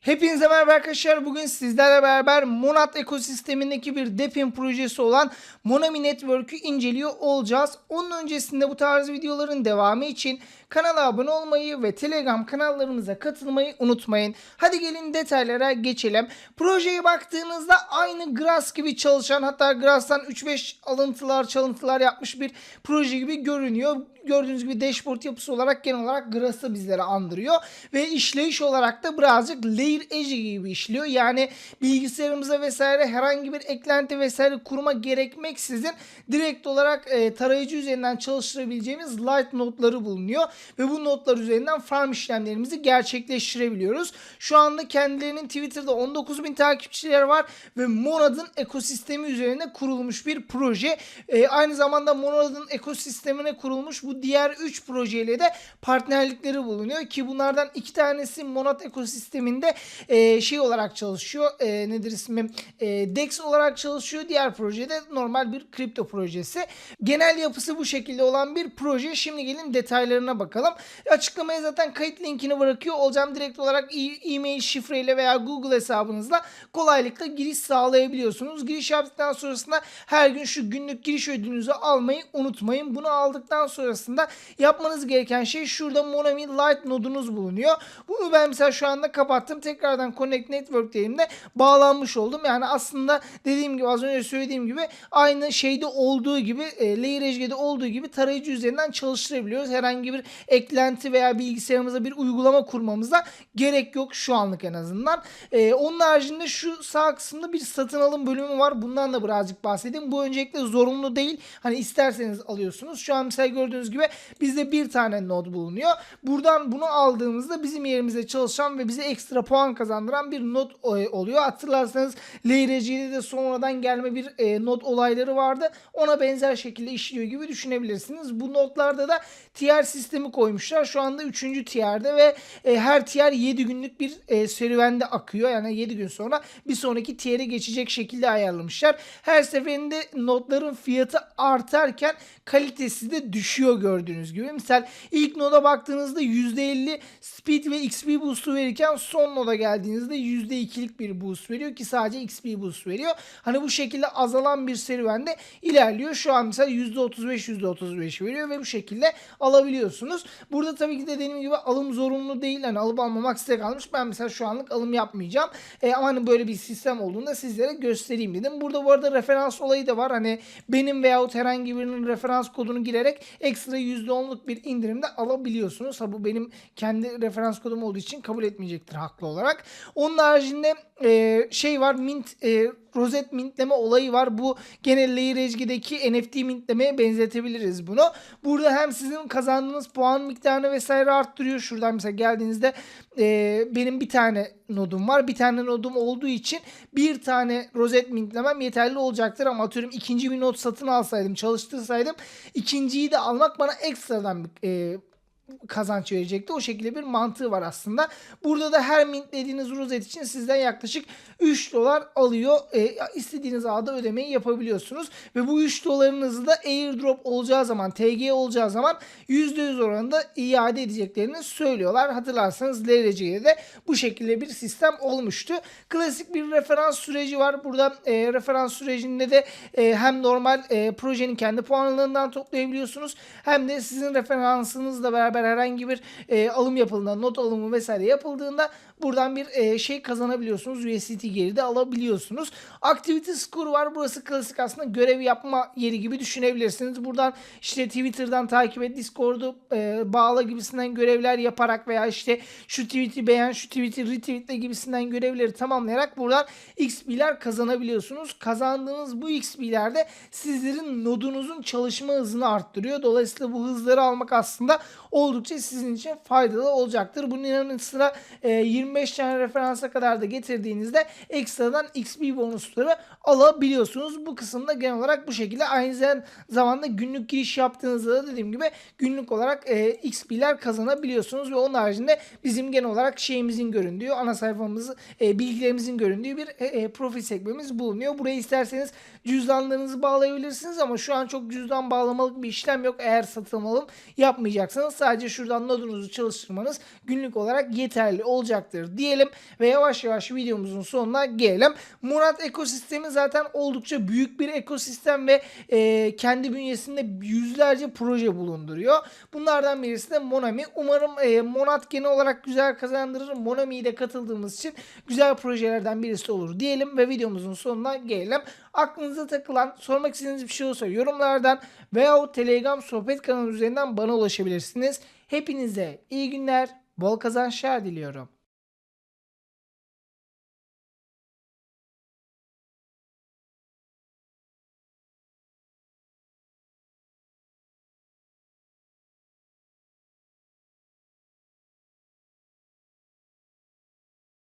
Hepinize merhaba arkadaşlar. Bugün sizlerle beraber Monat ekosistemindeki bir depin projesi olan Monami Network'ü inceliyor olacağız. Onun öncesinde bu tarz videoların devamı için kanala abone olmayı ve Telegram kanallarımıza katılmayı unutmayın. Hadi gelin detaylara geçelim. Projeye baktığınızda aynı Grass gibi çalışan hatta Grass'tan 3-5 alıntılar çalıntılar yapmış bir proje gibi görünüyor. Gördüğünüz gibi dashboard yapısı olarak genel olarak Grass'ı bizlere andırıyor. Ve işleyiş olarak da birazcık Layer Edge gibi işliyor. Yani bilgisayarımıza vesaire herhangi bir eklenti vesaire kurma gerekmeksizin direkt olarak e, tarayıcı üzerinden çalıştırabileceğimiz light notları bulunuyor. Ve bu notlar üzerinden farm işlemlerimizi gerçekleştirebiliyoruz. Şu anda kendilerinin Twitter'da 19 bin takipçileri var ve Monad'ın ekosistemi üzerine kurulmuş bir proje. E, aynı zamanda Monad'ın ekosistemine kurulmuş bu diğer 3 projeyle de partnerlikleri bulunuyor ki bunlardan iki tanesi Monad ekosisteminde e, şey olarak çalışıyor. E, nedir ismi? E, DEX olarak çalışıyor. Diğer projede normal bir kripto projesi. Genel yapısı bu şekilde olan bir proje. Şimdi gelin detaylarına bakalım. Açıklamaya zaten kayıt linkini bırakıyor olacağım. Direkt olarak e- e-mail şifreyle veya Google hesabınızla kolaylıkla giriş sağlayabiliyorsunuz. Giriş yaptıktan sonrasında her gün şu günlük giriş ödülünüzü almayı unutmayın. Bunu aldıktan sonrasında yapmanız gereken şey şurada Monami Lite nodunuz bulunuyor. Bunu ben mesela şu anda kapattım. Tekrardan Connect Network dediğimde bağlanmış oldum. Yani aslında dediğim gibi az önce söylediğim gibi aynı şeyde olduğu gibi e, Layer Edge'de olduğu gibi tarayıcı üzerinden çalıştırabiliyoruz. Herhangi bir eklenti veya bilgisayarımıza bir uygulama kurmamıza gerek yok şu anlık en azından. E, onun haricinde şu sağ kısımda bir satın alım bölümü var. Bundan da birazcık bahsedeyim. Bu öncelikle zorunlu değil. Hani isterseniz alıyorsunuz. Şu an mesela gördüğünüz gibi bizde bir tane node bulunuyor. Buradan bunu aldığımızda bizim yerimize çalışan ve bize ekstra puan kazandıran bir node e, oluyor. Hatırlarsanız LRC'de de sonradan gelme bir e, node olayları vardı. Ona benzer şekilde işliyor gibi düşünebilirsiniz. Bu notlarda da tier sistemi koymuşlar. Şu anda 3. tier'de ve e, her tier 7 günlük bir e, serüvende akıyor. Yani 7 gün sonra bir sonraki tier'e geçecek şekilde ayarlamışlar. Her seferinde notların fiyatı artarken kalitesi de düşüyor gördüğünüz gibi. Misal ilk noda baktığınızda %50 speed ve XP boost'u verirken son noda geldiğinizde %2'lik bir boost veriyor ki sadece XP boost veriyor. Hani bu şekilde azalan bir serüvende ilerliyor. Şu an mesela %35 %35 veriyor ve bu şekilde alabiliyorsunuz. Burada tabii ki de dediğim gibi alım zorunlu değil. Hani alıp almamak size kalmış. Ben mesela şu anlık alım yapmayacağım. E, ama hani böyle bir sistem olduğunda sizlere göstereyim dedim. Burada bu arada referans olayı da var. Hani benim veyahut herhangi birinin referans kodunu girerek ekstra %10'luk bir indirimde alabiliyorsunuz. Ha bu benim kendi referans kodum olduğu için kabul etmeyecektir haklı olarak. Onun haricinde e, şey var mint e, rozet mintleme olayı var. Bu gene Layer Edge'deki NFT mintlemeye benzetebiliriz bunu. Burada hem sizin kazandığınız puan miktarını vesaire arttırıyor. Şuradan mesela geldiğinizde e, benim bir tane nodum var. Bir tane nodum olduğu için bir tane rozet mintlemem yeterli olacaktır ama atıyorum ikinci bir nod satın alsaydım, çalıştırsaydım ikinciyi de almak bana ekstradan e, kazanç verecekti. O şekilde bir mantığı var aslında. Burada da her mintlediğiniz rozet için sizden yaklaşık 3 dolar alıyor. E, istediğiniz ağda ödemeyi yapabiliyorsunuz. Ve bu 3 dolarınızı da airdrop olacağı zaman, TG olacağı zaman %100 oranında iade edeceklerini söylüyorlar. Hatırlarsanız LRC'de de bu şekilde bir sistem olmuştu. Klasik bir referans süreci var. Burada e, referans sürecinde de e, hem normal e, projenin kendi puanlarından toplayabiliyorsunuz hem de sizin referansınızla beraber herhangi bir e, alım yapıldığında, not alımı vesaire yapıldığında buradan bir e, şey kazanabiliyorsunuz. USDT geri de alabiliyorsunuz. Activity Score var. Burası klasik aslında görev yapma yeri gibi düşünebilirsiniz. Buradan işte Twitter'dan takip et, Discord'u e, bağla gibisinden görevler yaparak veya işte şu tweet'i beğen, şu tweet'i retweetle gibisinden görevleri tamamlayarak buradan XP'ler kazanabiliyorsunuz. Kazandığınız bu XP'lerde sizlerin nodunuzun çalışma hızını arttırıyor. Dolayısıyla bu hızları almak aslında oldukça sizin için faydalı olacaktır. Bunun yanı sıra e, 25 tane referansa kadar da getirdiğinizde ekstradan XP bonusları alabiliyorsunuz. Bu kısımda genel olarak bu şekilde aynı zamanda günlük giriş yaptığınızda da dediğim gibi günlük olarak e, XP'ler kazanabiliyorsunuz ve onun haricinde bizim genel olarak şeyimizin göründüğü ana sayfamız e, bilgilerimizin göründüğü bir e, e, profil sekmemiz bulunuyor. Buraya isterseniz cüzdanlarınızı bağlayabilirsiniz ama şu an çok cüzdan bağlamalık bir işlem yok. Eğer satın alım yapmayacaksanız sadece şuradan nodunuzu çalıştırmanız günlük olarak yeterli olacaktır diyelim ve yavaş yavaş videomuzun sonuna gelelim. Murat ekosistemi zaten oldukça büyük bir ekosistem ve e, kendi bünyesinde yüzlerce proje bulunduruyor. Bunlardan birisi de Monami. Umarım e, Monat genel olarak güzel kazandırır. Monami'ye de katıldığımız için güzel projelerden birisi olur diyelim ve videomuzun sonuna gelelim. Aklınıza takılan, sormak istediğiniz bir şey olsa yorumlardan veya Telegram sohbet kanalı üzerinden bana ulaşabilirsiniz. Hepinize iyi günler, bol kazançlar diliyorum.